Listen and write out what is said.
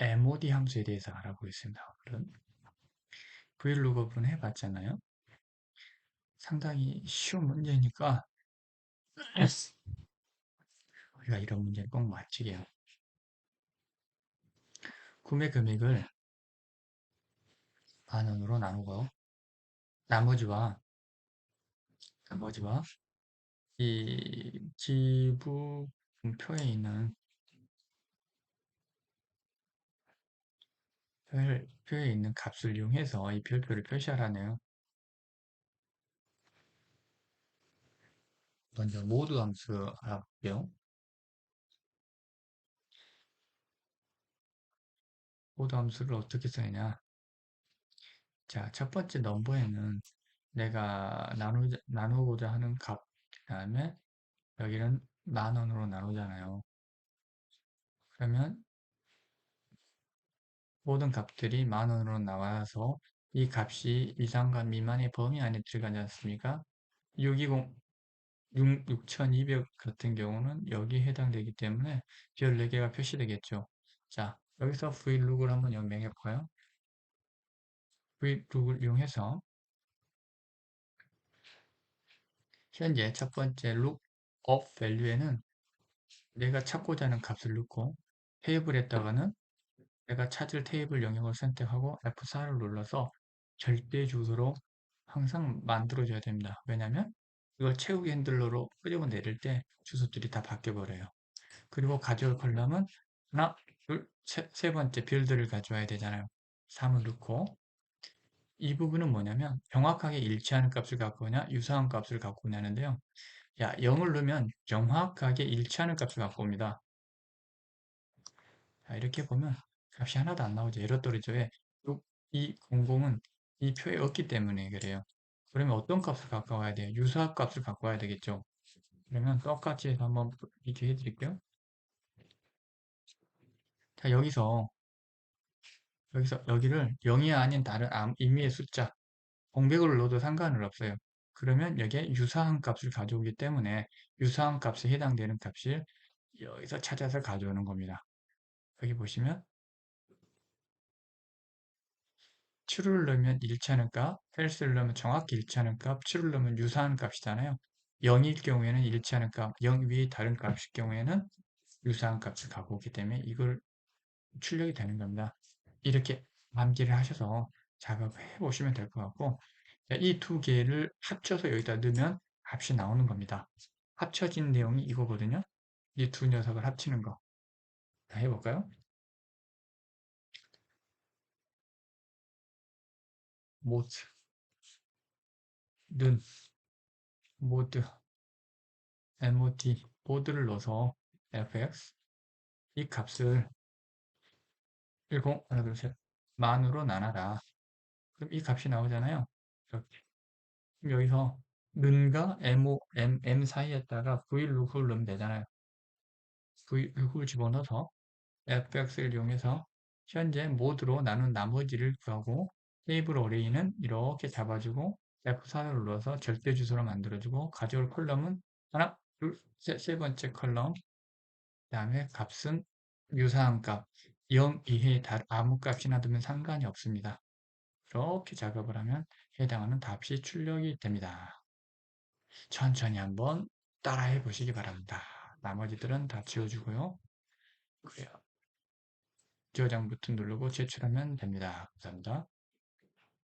MOD 함수에 대해서 알아보겠습니다. 오늘은 VLOOKUP은 해봤잖아요. 상당히 쉬운 문제니까 우리가 이런 문제를 꼭 맞추게요. 구매 금액을 만 원으로 나누고 나머지와 나머지와 이 지부표에 있는 표에 있는 값을 이용해서 이 별표를 표시하라네요. 먼저 모드 함수 알아볼게요. 모드 함수를 어떻게 쓰느냐. 자, 첫 번째 넘버에는 내가 나누, 나누고자 하는 값, 그 다음에 여기는 만 원으로 나누잖아요. 그러면 모든 값들이 만 원으로 나와서 이 값이 이상과 미만의 범위 안에 들어가지 않습니까? 620, 6, 6200 같은 경우는 여기에 해당되기 때문에 별 4개가 표시되겠죠. 자, 여기서 vlook을 한번 연명해 볼까요? vlook을 이용해서 현재 첫 번째 lookup value에는 내가 찾고자 하는 값을 넣고 테이블에다가는 내가 찾을 테이블 영역을 선택하고 F4를 눌러서 절대 주소로 항상 만들어줘야 됩니다. 왜냐하면 이걸 채우기 핸들러로 끄집어 내릴 때 주소들이 다 바뀌어 버려요. 그리고 가져올 컬럼은 하나, 둘, 세, 세 번째 빌드를 가져와야 되잖아요. 3을 넣고 이 부분은 뭐냐면 정확하게 일치하는 값을 갖고 오냐 유사한 값을 갖고 오냐는데요. 야, 0을 넣으면 정확하게 일치하는 값을 갖고 옵니다. 자, 이렇게 보면 값이 하나도 안 나오죠. 에러 떨어져. 왜? 이 공공은 이 표에 없기 때문에 그래요. 그러면 어떤 값을 갖고 와야 돼요? 유사 값을 갖고 와야 되겠죠. 그러면 똑같이 해서 한번 비교해 드릴게요. 자, 여기서 여기서 여기를 0이 아닌 다른 임의의 숫자 공백을 넣어도 상관은 없어요. 그러면 여기에 유사한 값을 가져오기 때문에 유사한 값에 해당되는 값을 여기서 찾아서 가져오는 겁니다. 여기 보시면 true를 넣으면 일치하는 값, false를 넣으면 정확히 일치하는 값, true를 넣으면 유사한 값이잖아요. 0일 경우에는 일치하는 값, 0 위에 다른 값일 경우에는 유사한 값을 갖고 오기 때문에 이걸 출력이 되는 겁니다. 이렇게 암기를 하셔서 작업해 보시면 될 것 같고 이 두 개를 합쳐서 여기다 넣으면 값이 나오는 겁니다. 합쳐진 내용이 이거거든요. 이 두 녀석을 합치는 거. 자, 해볼까요? 는 모드 mod 모드를 넣어서 fx 이 값을 10 하나 둘셋 만으로 나눠라. 그럼 이 값이 나오잖아요. 이렇게. 그럼 여기서 는과 mo, m, m 사이에다가 vlook을 넣으면 되잖아요. Vlook을 집어넣어서 fx를 이용해서 현재 모드로 나눈 나머지를 구하고 테이블 어레이는 이렇게 잡아주고 F4를 눌러서 절대 주소로 만들어주고 가져올 컬럼은 하나, 둘, 셋, 세 번째 컬럼 그 다음에 값은 유사한 값 0 이하의 아무 값이나 두면 상관이 없습니다. 이렇게 작업을 하면 해당하는 답이 출력이 됩니다. 천천히 한번 따라해 보시기 바랍니다. 나머지들은 다 지워주고요. 그래요. 저장 버튼 누르고 제출하면 됩니다. 감사합니다.